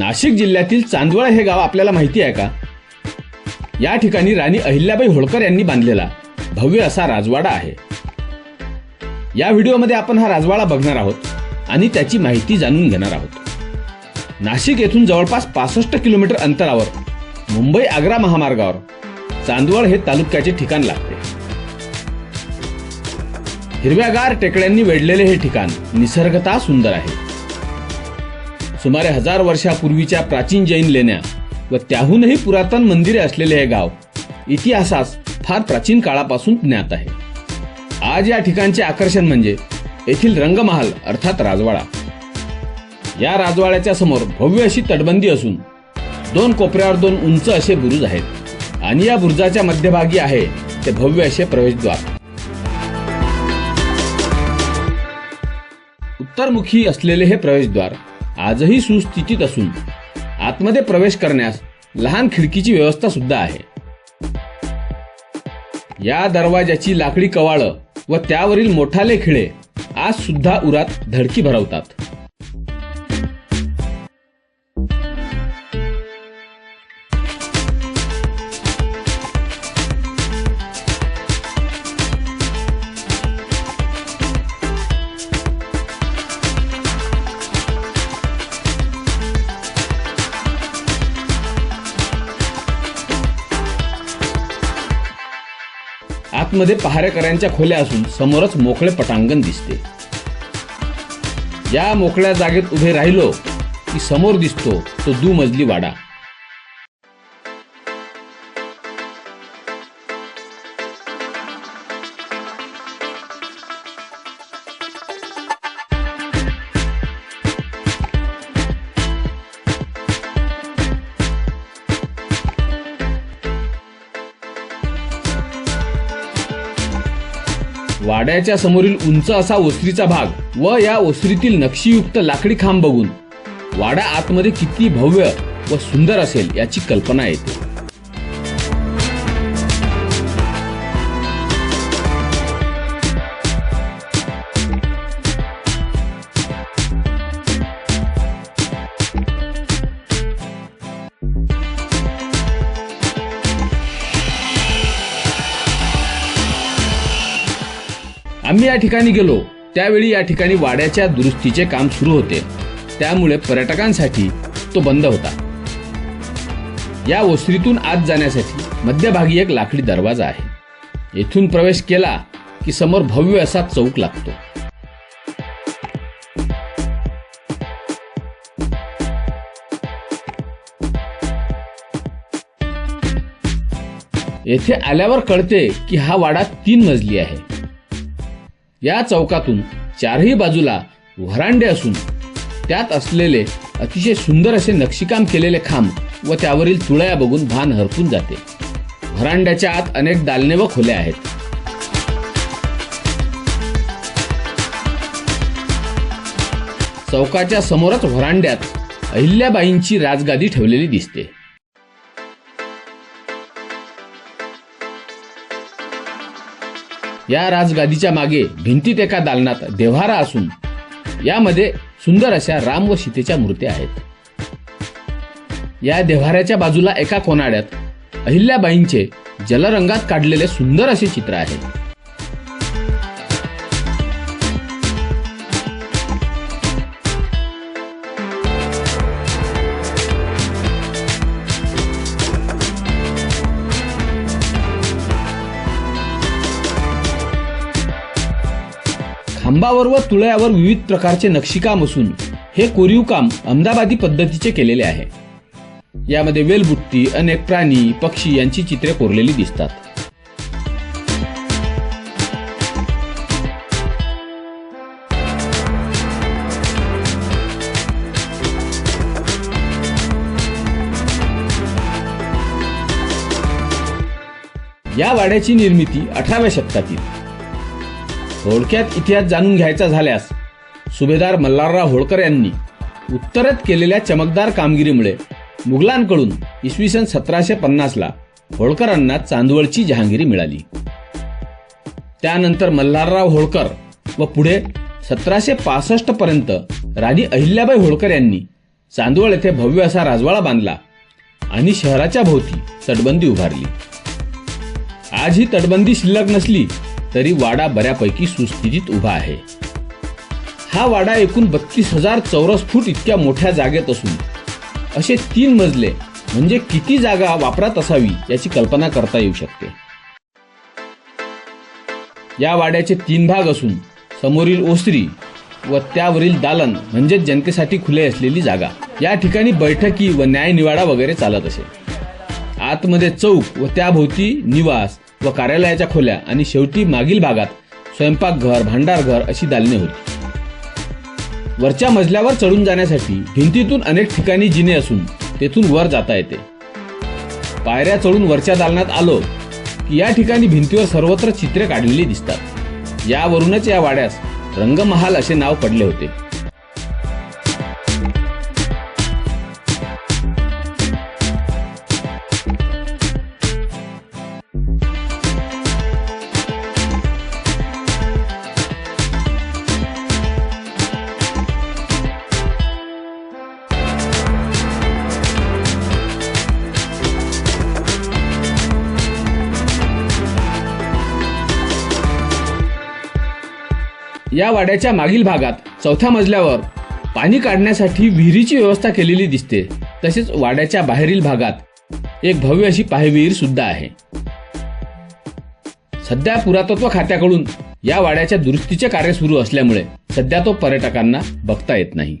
नाशिक जिल्ह्यातील चांदवळ हे गाव आपल्याला माहिती आहे का? या ठिकाणी राणी अहिल्याबाई होळकर यांनी बांधलेला भव्य असा राजवाडा आहे. या व्हिडिओमध्ये आपण हा राजवाडा बघणार आहोत आणि त्याची माहिती जाणून घेणार आहोत. नाशिक येथून जवळपास पासष्ट किलोमीटर अंतरावर मुंबई आग्रा महामार्गावर चांदवड हे तालुक्याचे ठिकाण लागते. हिरव्यागार टेकड्यांनी वेढलेले हे ठिकाण निसर्गता सुंदर आहे. सुमारे हजार वर्षापूर्वीच्या प्राचीन जैन लेण्या व त्याहूनही पुरातन मंदिरे असलेले हे गाव इतिहासास फार प्राचीन काळापासून ज्ञात आहे. आज या ठिकाणचे आकर्षण म्हणजे येथील रंगमहाल अर्थात राजवाडा. या राजवाड्याच्या समोर भव्य अशी तटबंदी असून दोन कोपऱ्यावर दोन उंच असे बुरुज आहेत आणि या बुरुजाच्या मध्यभागी आहे ते भव्य असे प्रवेशद्वार. उत्तरमुखी असलेले हे प्रवेशद्वार आजही सुस्थितीत असून आतमध्ये प्रवेश करण्यास लहान खिडकीची व्यवस्था सुद्धा आहे. या दरवाजाची लाकडी कवाळं व त्यावरील मोठाले खिळे आज सुद्धा उरात धडकी भरवतात. आतमध्ये पहारेकऱ्यांच्या खोल्या असून समोरच मोकळे पटांगण दिसते. या मोकळ्या जागेत उभे राहिलो की समोर दिसतो तो दुमजली वाडा. वाड्याच्या समोरील उंच असा ओसरीचा भाग व या ओसरीतील नक्षीयुक्त लाकडी खांब बघून. वाडा आतमध्ये किती भव्य व सुंदर असेल याची कल्पना येते. आम्ही या ठिकाणी गेलो त्यावेळी या ठिकाणी वाड्याच्या दुरुस्तीचे काम सुरू होते. त्यामुळे पर्यटकांसाठी तो बंद होता. या ओसरीतून आत जाण्यासाठी मध्यभागी एक लाकडी दरवाजा आहे. येथून प्रवेश केला की समोर भव्य असा चौक लागतो. येथे आल्यावर कळते की हा वाडा तीन मजली आहे. या चौकातून चारही बाजूला व्हरांडे असून त्यात असलेले अतिशय सुंदर असे नक्षीकाम केलेले खांब व त्यावरील तुळया बघून भान हरपून जाते. व्हरांड्याच्या आत अनेक दालने व खोल्या आहेत. चौकाच्या समोरच व्हरांड्यात अहिल्याबाईंची राजगादी ठेवलेली दिसते. या राजगादीच्या मागे भिंतीत एका दालनात देव्हारा असून यामध्ये सुंदर अशा राम व सीतेच्या मूर्त्या आहेत. या देव्हाऱ्याच्या बाजूला एका कोनाड्यात अहिल्याबाईंचे जलरंगात काढलेले सुंदर असे चित्र आहे. खांबावर व तुळ्यावर विविध प्रकारचे नक्षीकाम असून हे कोरीव काम अहमदाबादी पद्धतीचे केलेले आहे. यामध्ये वेलबुट्टी अनेक प्राणी पक्षी यांची चित्रे कोरलेली दिसतात. या वाड्याची निर्मिती अठराव्या शतकातील. थोडक्यात इतिहास जाणून घ्यायचा झाल्यास सुभेदार मल्हारराव होळकर यांनी उत्तरेत केलेल्या चमकदार कामगिरीमुळे मुघलांकडून इसवी सन सतराशे पन्नासला होळकरांना चांदवडची जहांगिरी मिळाली. त्यानंतर मल्हारराव होळकर व पुढे सतराशे पासष्ट पर्यंत राणी अहिल्याबाई होळकर यांनी चांदवळ येथे भव्य असा राजवाडा बांधला आणि शहराच्या भोवती तटबंदी उभारली. आज ही तटबंदी शिल्लक नसली तरी वाडा बऱ्यापैकी सुस्थितीत उभा आहे. हा वाडा एकूण बत्तीस हजार चौरस फूट इतक्या मोठ्या जागेत असून असे तीन मजले म्हणजे किती जागा वापरात असावी याची कल्पना करता येऊ शकते. या वाड्याचे तीन भाग असून समोरील ओसरी व त्यावरील दालन म्हणजेच जनतेसाठी खुले असलेली जागा. या ठिकाणी बैठकी व न्यायनिवाडा वगैरे चालत असे. आतमध्ये चौक व त्याभोवती निवास व कार्यालयाच्या खोल्या आणि शेवटी मागील भागात स्वयंपाकघर भांडारघर अशी दालने होती. वरच्या मजल्यावर चढून जाण्यासाठी भिंतीतून अनेक ठिकाणी जिने असून तेथून वर जाता येते. पायऱ्या चढून वरच्या दालनात आलो की या ठिकाणी भिंतीवर सर्वत्र चित्रे काढलेली दिसतात. यावरूनच या वाड्यास रंगमहाल असे नाव पडले होते. या वाड्याच्या मागील भागात चौथ्या मजल्यावर पाणी काढण्यासाठी विहिरीची व्यवस्था केलेली दिसते. तसेच वाड्याच्या बाहेरील भागात एक भव्य अशी पायविहीर सुद्धा आहे. सध्या पुरातत्व खात्याकडून या वाड्याच्या दुरुस्तीचे कार्य सुरू असल्यामुळे सध्या तो पर्यटकांना बघता येत नाही.